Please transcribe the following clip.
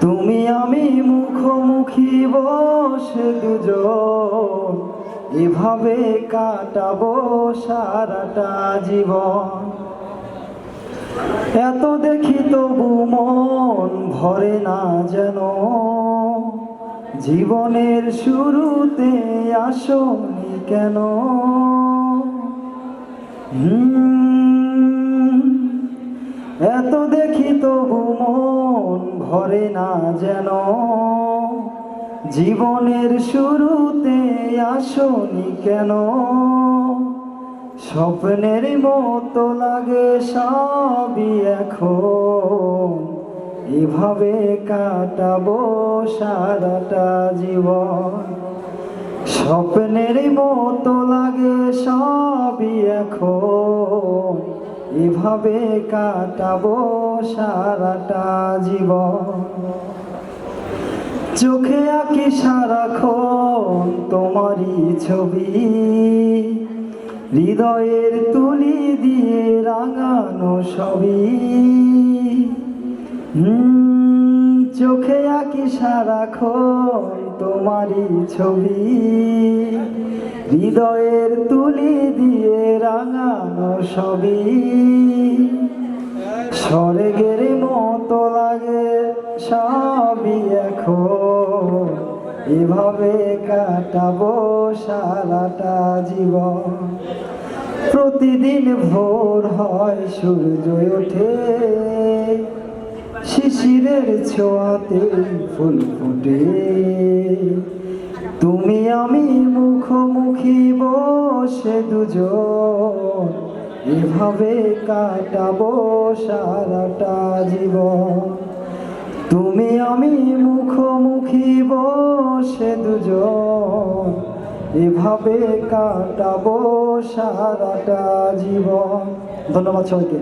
তুমি আমি মুখোমুখি বসে দুজন, এভাবে কাটাবো সারাটা জীবন। এত দেখি তবু মন ভরে না যেন। জীবনের শুরুতে আসনি কেন? এত দেখি মন ভরে না যেন। জীবনের শুরুতে আসনি কেন? স্বপ্নের মতো লাগে সবই এখন। এভাবে কাটাবো সারাটা জীবন। স্বপ্নের মতো লাগে এখন এভাবে কাটাবো সারাটা জীবন? চোখে আঁকি সারাক্ষণ তোমারই ছবি। হৃদয়ের তুলি দিয়ে রাঙানো সবই। হুম, আঁকি সারাক্ষণ তোমারই ছবি। হৃদয়ের তুলি দিয়ে রাঙানো সবই স্বর্গের মতো লাগে সবই এখন। এভাবে কাটাবো সারাটা জীবন। প্রতিদিন ভোর হয় সূর্য ওঠে। শিশিরের ছোঁয়াতে ফুল ফুটে। তুমি আমি মুখোমুখি বসে দুজন, এভাবে কাটাবো সারাটা জীবন। তুমি আমি মুখোমুখি বসে দুজন, এভাবে কাটাবো সারাটা জীবন। ধন্যবাদ সবাইকে।